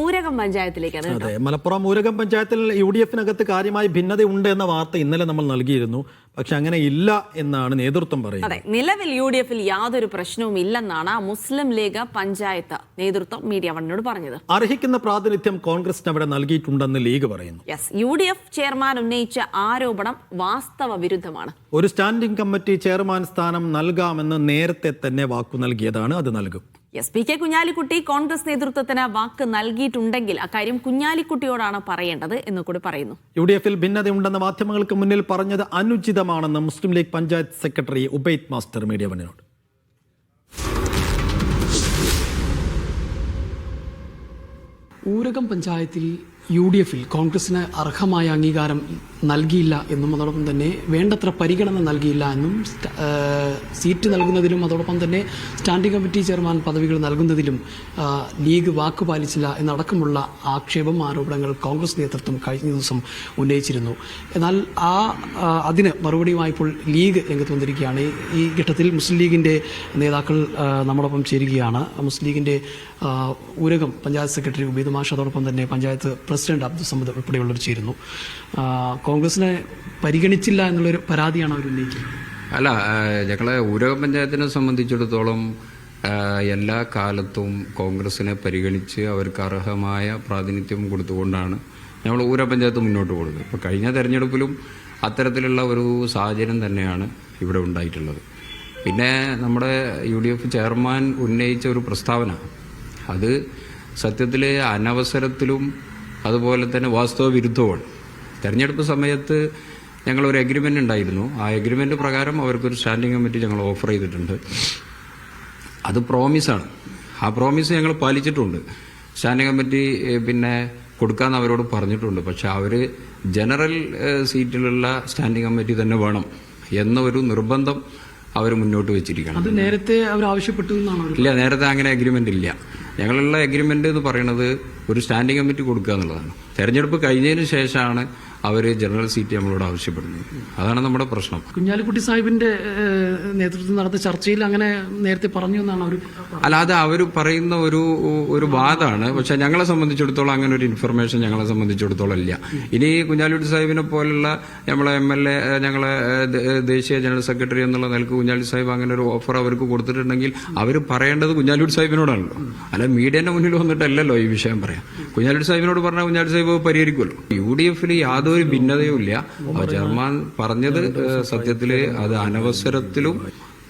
ഊരകം പഞ്ചായത്തിലേക്കാണ് അതെ മലപ്പുറം ഊരകം പഞ്ചായത്തിൽ U D എഫിനകത്ത് കാര്യമായി ഭിന്നതയുണ്ട് എന്ന വാർത്ത ഇന്നലെ നമ്മൾ നൽകിയിരുന്നു. പക്ഷെ അങ്ങനെ ഇല്ല എന്നാണ് നേതൃത്വം പറയുന്നത്. അതെ നിലവിൽ യു ഡി എഫിൽ യാതൊരു പ്രശ്നവും ഇല്ലെന്നാണ് മുസ്ലിം ലീഗ് പഞ്ചായത്ത് നേതൃത്വം മീഡിയ വണ്ണിനോട് പറഞ്ഞത്. അർഹിക്കുന്ന പ്രാതിനിധ്യം കോൺഗ്രസിന് അവിടെ നൽകിയിട്ടുണ്ടെന്ന് ലീഗ് പറയുന്നു. യെസ് യു ഡി എഫ് ചെയർമാൻ ഉന്നയിച്ച ആരോപണം വാസ്തവ വിരുദ്ധമാണ്. ഒരു സ്റ്റാൻഡിംഗ് കമ്മിറ്റി ചെയർമാൻ സ്ഥാനം നൽകാമെന്ന് നേരത്തെ തന്നെ വാക്കു നൽകിയതാണ് അത് നൽകും. S P K Kunhalikutty Congress നേതൃത്വത്തിന് വാക്ക് നൽകിയിട്ടുണ്ടെങ്കിൽ അക്കാര്യം കുഞ്ഞാലിക്കുട്ടിയോടാണ് പറയേണ്ടത് എന്ന് കൂടി പറയുന്നു. യു ഡി എഫിൽ ഭിന്നതയുണ്ടെന്ന് മാധ്യമങ്ങൾക്ക് മുന്നിൽ പറഞ്ഞത് അനുചിതമാണെന്ന് Muslim League panchayat secretary Ubaid master media വണ്ണിനോട് Oorakam പഞ്ചായത്തിൽ യു ഡി എഫിൽ കോൺഗ്രസിന് അർഹമായ അംഗീകാരം നൽകിയില്ല എന്നും അതോടൊപ്പം തന്നെ വേണ്ടത്ര പരിഗണന നൽകിയില്ല എന്നും സീറ്റ് നൽകുന്നതിലും അതോടൊപ്പം തന്നെ സ്റ്റാൻഡിംഗ് കമ്മിറ്റി ചെയർമാൻ പദവികൾ നൽകുന്നതിലും ലീഗ് വാക്ക് പാലിച്ചില്ല എന്നടക്കമുള്ള ആക്ഷേപം ആരോപണങ്ങൾ കോൺഗ്രസ് നേതൃത്വം കഴിഞ്ഞ ദിവസം ഉന്നയിച്ചിരുന്നു. എന്നാൽ ആ അതിന് മറുപടിയുമായപ്പോൾ ലീഗ് രംഗത്ത് വന്നിരിക്കുകയാണ്. ഈ- ഘട്ടത്തിൽ മുസ്ലിം ലീഗിന്റെ നേതാക്കൾ നമ്മളൊപ്പം ചേരുകയാണ്. മുസ്ലിം ലീഗിന്റെ ഊരകം പഞ്ചായത്ത് സെക്രട്ടറി ഉബൈദ് മാഷ് അതോടൊപ്പം തന്നെ പഞ്ചായത്ത് പ്രസിഡന്റ് അബ്ദുൾ സമദ് ഉൾപ്പെടെയുള്ളവർ ചേരുന്നു. കോൺഗ്രസിനെ പരിഗണിച്ചില്ല എന്നുള്ളൊരു പരാതിയാണ് അവർ ഉന്നയിക്കുന്നത്. അല്ല ഞങ്ങളെ ഊരക പഞ്ചായത്തിനെ സംബന്ധിച്ചിടത്തോളം എല്ലാ കാലത്തും കോൺഗ്രസിനെ പരിഗണിച്ച് അവർക്ക് അർഹമായ പ്രാതിനിധ്യം കൊടുത്തുകൊണ്ടാണ് ഞങ്ങൾ ഊര പഞ്ചായത്ത് മുന്നോട്ട് പോകുന്നത്. ഇപ്പോൾ കഴിഞ്ഞ തെരഞ്ഞെടുപ്പിലും അത്തരത്തിലുള്ള ഒരു സാഹചര്യം തന്നെയാണ് ഇവിടെ ഉണ്ടായിട്ടുള്ളത്. പിന്നെ നമ്മുടെ യു ഡി എഫ് ചെയർമാൻ ഉന്നയിച്ച ഒരു പ്രസ്താവന അത് സത്യത്തിൽ അനവസരത്തിലും അതുപോലെ തന്നെ വാസ്തവ വിരുദ്ധവുമാണ് തെരഞ്ഞെടുപ്പ് സമയത്ത് ഞങ്ങൾ ഒരു എഗ്രിമെന്റ് ഉണ്ടായിരുന്നു. ആ എഗ്രിമെന്റ് പ്രകാരം അവർക്കൊരു സ്റ്റാൻഡിംഗ് കമ്മിറ്റി ഞങ്ങൾ ഓഫർ ചെയ്തിട്ടുണ്ട്. അത് പ്രോമിസാണ് ആ പ്രോമിസ് ഞങ്ങൾ പാലിച്ചിട്ടുണ്ട്. സ്റ്റാൻഡിംഗ് കമ്മിറ്റി പിന്നെ കൊടുക്കാമെന്ന് അവരോട് പറഞ്ഞിട്ടുണ്ട്. പക്ഷെ അവർ ജനറൽ സീറ്റിലുള്ള സ്റ്റാൻഡിംഗ് കമ്മിറ്റി തന്നെ വേണം എന്ന ഒരു നിർബന്ധം അവർ മുന്നോട്ട് വെച്ചിരിക്കണം. അത് നേരത്തെ അവർ ആവശ്യപ്പെട്ടു ഇല്ല നേരത്തെ അങ്ങനെ അഗ്രിമെന്റ് ഇല്ല. ഞങ്ങളുള്ള അഗ്രിമെന്റ് എന്ന് പറയുന്നത് ഒരു സ്റ്റാൻഡിംഗ് കമ്മിറ്റി കൊടുക്കുക എന്നുള്ളതാണ് തെരഞ്ഞെടുപ്പ് കഴിഞ്ഞതിന് ശേഷമാണ് അവർ ജനറൽ സീറ്റ് നമ്മളോട് ആവശ്യപ്പെടുന്നു. അതാണ് നമ്മുടെ പ്രശ്നം. കുഞ്ഞാലിക്കുട്ടി സാഹിബിന്റെ നേതൃത്വത്തിൽ നടന്ന ചർച്ചയിൽ അങ്ങനെ നേരത്തെ പറഞ്ഞു എന്നാണ് അവർ അല്ലാതെ അവർ പറയുന്ന ഒരു ഒരു വാദമാണ് പക്ഷെ ഞങ്ങളെ സംബന്ധിച്ചിടത്തോളം അങ്ങനെ ഒരു ഇൻഫർമേഷൻ ഞങ്ങളെ സംബന്ധിച്ചിടത്തോളം ഇല്ല. ഇനി കുഞ്ഞാലിക്കുട്ടി സാഹിബിനെ പോലുള്ള നമ്മളെ എം എൽ എ ഞങ്ങളെ ദേശീയ ജനറൽ സെക്രട്ടറി എന്നുള്ള നിലയ്ക്ക് കുഞ്ഞാലി സാഹിബ് അങ്ങനെ ഒരു ഓഫർ അവർക്ക് കൊടുത്തിട്ടുണ്ടെങ്കിൽ അവർ പറയേണ്ടത് കുഞ്ഞാലിക്കുട്ടി സാഹിബിനോടാണല്ലോ. അല്ല മീഡിയന്റെ മുന്നിൽ വന്നിട്ടല്ലല്ലോ ഈ വിഷയം പറയാം. കുഞ്ഞാലിക്കുട്ടി സാഹിബിനോട് പറഞ്ഞാൽ കുഞ്ഞാലി സാഹിബ് പരിഹരിക്കുമല്ലോ. യു ഡി എഫിൽ യാതൊരു ഭിന്നതയും ഇല്ല ആ ചെയർമാൻ പറഞ്ഞത് ഏഹ്, സത്യത്തിൽ അത് അനവസരത്തിലും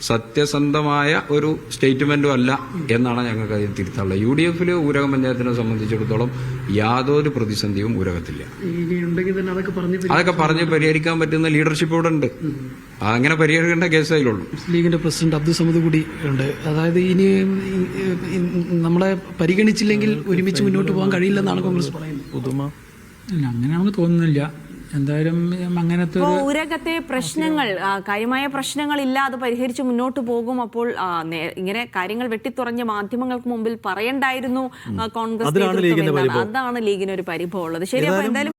സത്യസന്ധമായ ഒരു സ്റ്റേറ്റ്മെന്റും അല്ല എന്നാണ് ഞങ്ങൾക്ക് അതിൽ തിരുത്താനുള്ളത്. യു ഡി എഫിൽ ഊരകം പഞ്ചായത്തിനെ സംബന്ധിച്ചിടത്തോളം യാതൊരു പ്രതിസന്ധിയും ഊരകത്തില്ല. ഇനി ഉണ്ടെങ്കിൽ തന്നെ അതൊക്കെ പറഞ്ഞ് പരിഹരിക്കാൻ പറ്റുന്ന ലീഡർഷിപ്പ് ഇവിടെ ഉണ്ട്. അങ്ങനെ പരിഹരിക്കേണ്ട കേസ് അതിലുള്ളൂ. മുസ്ലിം ലീഗിന്റെ പ്രസിഡന്റ് അബ്ദുൾ സമദ് കൂടി ഉണ്ട്. അതായത് ഇനി നമ്മളെ പരിഗണിച്ചില്ലെങ്കിൽ ഒരുമിച്ച് മുന്നോട്ട് പോകാൻ കഴിയില്ലെന്നാണ് കോൺഗ്രസ് പറയുന്നത്. ഇല്ല അങ്ങനെയാണെന്ന് തോന്നുന്നില്ല. എന്തായാലും അങ്ങനത്തെ ഊരകത്തെ പ്രശ്നങ്ങൾ കാര്യമായ കാര്യമായ പ്രശ്നങ്ങളില്ല അത് പരിഹരിച്ച് മുന്നോട്ട് പോകും. അപ്പോൾ ഇങ്ങനെ കാര്യങ്ങൾ വെട്ടിത്തുറഞ്ഞ് മാധ്യമങ്ങൾക്ക് മുമ്പിൽ പറയണ്ടായിരുന്നു കോൺഗ്രസ്. അതാണ് ലീഗിന് ഒരു പരിഭവം ഉള്ളത്. ശരി അപ്പൊ എന്തായാലും